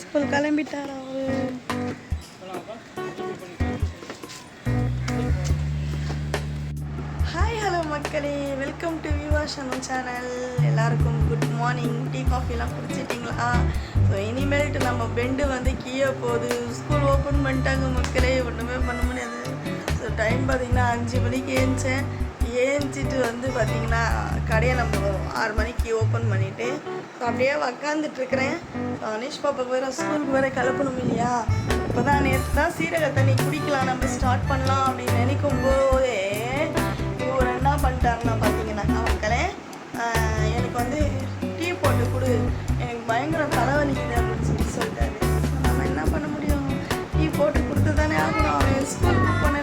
School கிளம்பிட்டாரா அவரு? Hi hello மக்களே. Welcome to Viva Sanu channel எல்லாருக்கும் குட் மார்னிங் டீ காஃபிலாம் குடிச்சிட்டிங்களா? ஸோ இனிமேல்ட்டு நம்ம பெண்டு வந்து கீழே போகுது. ஸ்கூல் ஓப்பன் பண்ணிட்டாங்க மக்களே. ஒன்றுமே பண்ண முடியாது. ஸோ டைம் பார்த்தீங்கன்னா அஞ்சு மணிக்கு ஏஞ்சேன். ஏஞ்சிட்டு வந்து பார்த்தீங்கன்னா கடையை நம்ம ஆறு மணிக்கு ஓப்பன் பண்ணிவிட்டு ஸோ அப்படியே உக்காந்துட்டு இருக்கிறேன் ஸோ அனீஷ் வேறு ஸ்கூலுக்கு வேறு கிளப்பணும் இல்லையா? இப்போ தான் நேற்று தான் சீரக தண்ணி குடிக்கலாம் நம்ம ஸ்டார்ட் பண்ணலாம் அப்படின்னு நினைக்கும் போதே இவர் என்ன பண்ணிட்டாருன்னா பார்த்தீங்கன்னா மக்களே எனக்கு வந்து டீ போட்டு கொடு எனக்கு பயங்கர தலைவலிக்குது அப்படின்னு சொல்லி சொல்லிட்டாரு. நம்ம என்ன பண்ண முடியும்? டீ போட்டு கொடுத்து தானே ஆகணும் அவன் ஸ்கூலுக்கு போனல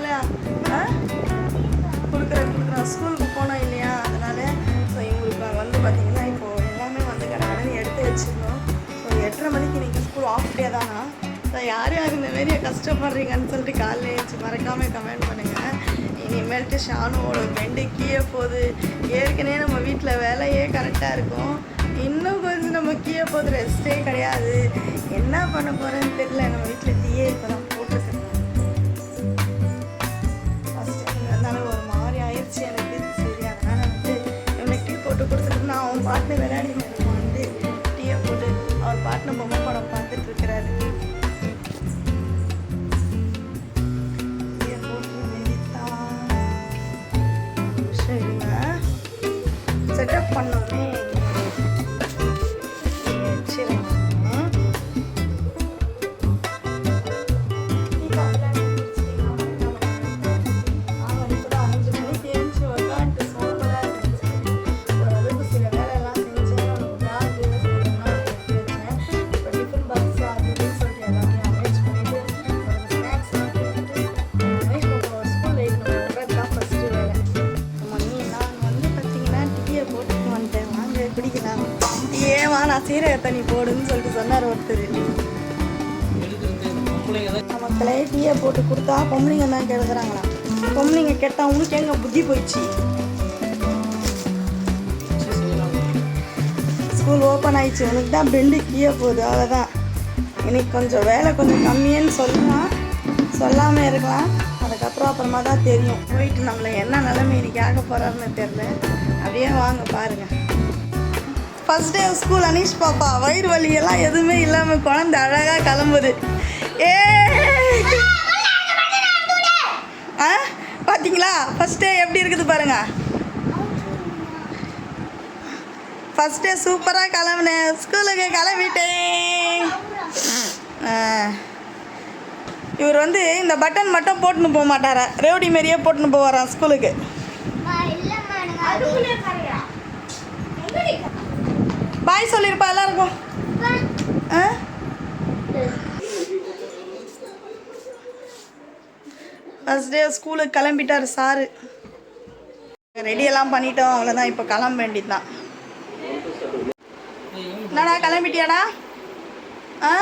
நிறைய கஷ்டப்படுறீங்கன்னு சொல்லிட்டு காலையில் ஏச்சு மறக்காமல் கமெண்ட் பண்ணுங்கள் இனிமேல்ட்டு ஷானுவோட பெண்டு கீழே போகுது. ஏற்கனவே நம்ம வீட்டில் வேலையே கரெக்டாக இருக்கும். இன்னும் கொஞ்சம் நம்ம கீழே போகுது ரெஸ்ட்டே கிடையாது. என்ன பண்ண போகிறேன்னு தெரியல நம்ம வீட்டில் டீயே இப்போ தான் போட்டிருக்கேன் அதனால ஒரு மாதிரி ஆயிடுச்சு எனக்கு. சரி அதனால வந்து டீ போட்டு கொடுத்துட்டு நான் அவன் பாட்டு விளையாடி வந்து டீயை போட்டு அவர் பாட்டு பொம்மை படம் சீரக தண்ணி போடுன்னு சொல்லிட்டு சொன்னார் ஒருத்தர். மக்களே டீயை போட்டு கொடுத்தா பொம்பளைங்க தான் கெடுக்கிறாங்களா பொம்பளைங்க கேட்டால் உனக்கு எங்கே புத்தி போயிடுச்சு? ஸ்கூல் ஓப்பன் ஆயிடுச்சு. உனக்கு தான் பெண்டு கீழே போகுது. அவ்வளோதான் இன்னைக்கு கொஞ்சம் வேலை கொஞ்சம் கம்மின்னு சொல்லலாம் சொல்லாமல் இருக்கலாம். அதுக்கப்புறம் அப்புறமா தான் தெரியும். போயிட்டு நம்மளை என்ன நிலைமை இன்னைக்கு ஆக போகிறாருன்னு தெரில அப்படியே வாங்க பாருங்கள் ஃபஸ்ட் டே ஸ்கூல் அனீஷ் பாப்பா. வயிறு வலி எல்லாம் எதுவுமே இல்லாமல் குழந்தை அழகாக கிளம்புது. ஏ! ஆ? பார்த்தீங்களா ஃபஸ்ட் டே எப்படி இருக்குது பாருங்க. ஃபஸ்ட் டே சூப்பராக கிளம்புனேன். ஸ்கூலுக்கு கிளம்பிட்டேன். இவர் வந்து இந்த பட்டன் மட்டும் போட்டுன்னு போக மாட்டாரா? ரேவடி மாரியே போட்டுன்னு போவாராம் ஸ்கூலுக்கு பாய் எல்லாருக்கும் ஆ? ஃபஸ்ட் டே ஸ்கூலுக்கு கிளம்பிட்டார் சாரு. ரெடியெல்லாம் பண்ணிட்டோம் அவ்வளோதான் இப்போ கிளம்ப வேண்டியது தான் என்னடா கிளம்பிட்டியாடா? ஆ?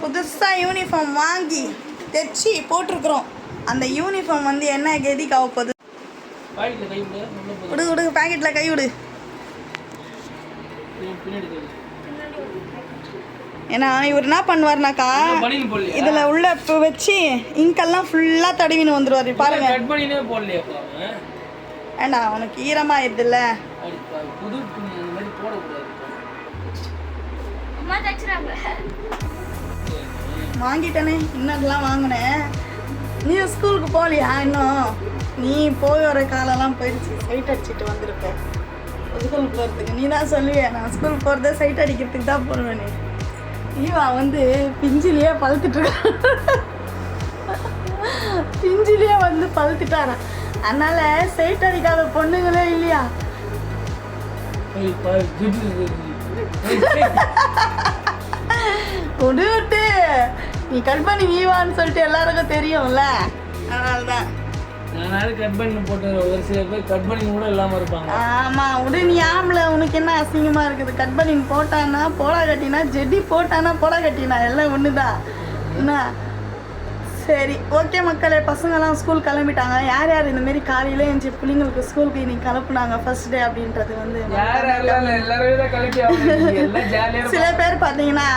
புதுசாக யூனிஃபார்ம் வாங்கி தைச்சி போட்டிருக்குறோம். அந்த யூனிஃபார்ம் வந்து என்ன கெதிக்கு ஆக போகுது. விடு விடு பேக்கெட்டில் கை விடு. ஏன்னா இவர் என்ன பண்ணுவார்னாக்கா இதில் உள்ள இப்போ வச்சு இங்கெல்லாம் ஃபுல்லாக தடவின்னு வந்துடுவார் பாருங்க. ஏண்டா அவனுக்கு ஈரமாயிருதுல்ல? வாங்கிட்டேனே இன்னதெல்லாம் வாங்கினேன். நீ ஸ்கூலுக்கு போகலையா இன்னும்? நீ போய் வர காலம்லாம் போயிடுச்சு சைட் அடிச்சுட்டு வந்திருப்ப. ஸ்கூல் போகிறதுக்கு நீ தான் சொல்லுவேன் நான் ஸ்கூல் போகிறத சைட் அடிக்கிறதுக்கு தான் போடுவேன் ஈவா வந்து பிஞ்சிலேயே பழுத்துட்டு பிஞ்சிலேயே வந்து பழுத்துட்டாரான் அதனால சைட் அடிக்காத பொண்ணுங்களே இல்லையா? விட்டு நீ கட் பண்ணி ஈவான்னு சொல்லிட்டு எல்லாருக்கும் தெரியும்ல? அதனால தான். நானாவது கட் பண்ணி போட்டு ஒரு சில பேர் கட் பண்ணி கூட இல்லாம இருப்பாங்க. ஆமா நீ ஆம்பளை உனக்கு என்ன அசிங்கமா இருக்குது? கட் பண்ணி போட்டானா போடா கட்டினா ஜெட்டி போட்டானா போடா கட்டினா? எல்லாம் ஒண்ணுதான் என்ன? சரி ஓகே மக்களே பசங்கெல்லாம் ஸ்கூல் கிளம்பிட்டாங்க. யார் யார் இந்த மாதிரி காலையில எழுந்துச்சு பிள்ளைங்களுக்கு ஸ்கூலுக்கு இன்னைக்கு கிளப்புனாங்க ஃபர்ஸ்ட் டே அப்படின்றது வந்து சில பேர் பார்த்தீங்கன்னா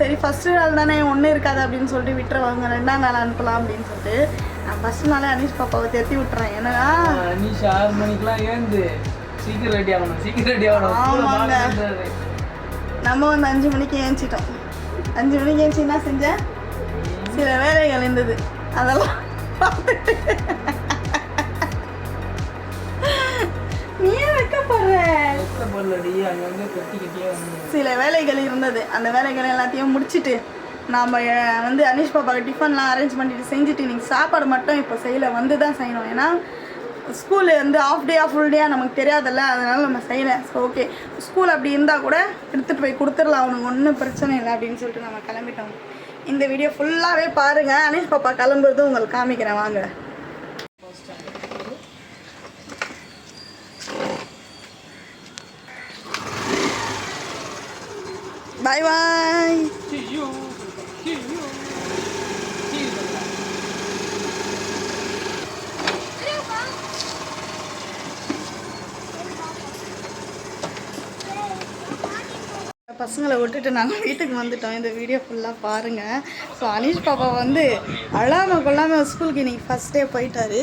சரி ஃபர்ஸ்ட் நாள் தானே ஒன்றும் இருக்காது அப்படின்னு சொல்லிட்டு விட்டுருவாங்க. ரெண்டாம் நாள் அனுப்பலாம் அப்படின்னு சொல்லிட்டு. நான் நாளே அனீஷ் பாப்பாவை தேத்தி விட்டுறேன். ஏன்னா அனீஷ் ஆறு மணிக்கெல்லாம் ஏந்து சீக்கிரம் ரெடி ஆகணும் சீக்கிரம் ரெடி ஆகணும். ஆமாங்க. நம்ம வந்து அஞ்சு மணிக்கு ஏஞ்சிட்டோம். அஞ்சு மணிக்கு ஏஞ்சி என்ன செஞ்சேன் சில வேலைகள் இருந்தது. அதெல்லாம் நீ சில வேலைகள் இருந்தது. அந்த வேலைகள் எல்லாத்தையும் முடிச்சிட்டு நாம் வந்து அனிஷ் பாப்பாவுக்கு டிஃபன்லாம் அரேஞ்ச் பண்ணிட்டு செஞ்சுட்டு நீங்கள் சாப்பாடு மட்டும் இப்போ செய்யல வந்து தான் செய்யணும். ஏன்னா ஸ்கூலு வந்து ஆஃப் டே ஃபுல் டேயாக நமக்கு தெரியாதில்ல அதனால நம்ம செய்யலை. ஸோ ஓகே ஸ்கூல் அப்படி இருந்தால் கூட எடுத்துகிட்டு போய் கொடுத்துடலாம் அவனுக்கு ஒன்றும் பிரச்சனை இல்லை அப்படின்னு சொல்லிட்டு நம்ம கிளம்பிட்டோம். இந்த வீடியோ ஃபுல்லாகவே பாருங்கள் அனிஷ் பாப்பா கிளம்புறது உங்களுக்கு காமிக்கிறேன். வாங்க. பாய் பாய் பசங்களை விட்டுட்டு நாங்கள் வீட்டுக்கு வந்துட்டோம். இந்த வீடியோ ஃபுல்லாக பாருங்கள் ஸோ அனீஷ் பாப்பா வந்து அழாமல் கொள்ளாமல் ஸ்கூலுக்கு இன்னைக்கு ஃபஸ்ட் டே போயிட்டாரு.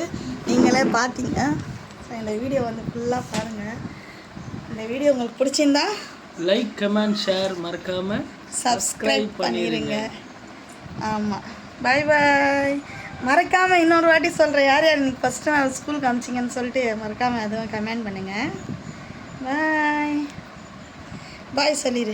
நீங்களே பார்த்தீங்க ஸோ இந்த வீடியோ வந்து ஃபுல்லாக பாருங்கள் இந்த வீடியோ உங்களுக்கு பிடிச்சிருந்தா லைக் கமெண்ட் ஷேர் மறக்காம சப்ஸ்கிரைப் பண்ணிடுங்க ஆமாம் பை பாய் மறக்காமல் இன்னொரு வாட்டி சொல்கிறேன் யார் யார் இன்னைக்கு ஃபஸ்ட்டு நான் ஸ்கூலுக்கு அமிச்சிங்கன்னு சொல்லிட்டு மறக்காமல் அதுவும் கமெண்ட் பண்ணுங்கள் பாய் பாய் சொல்லிடு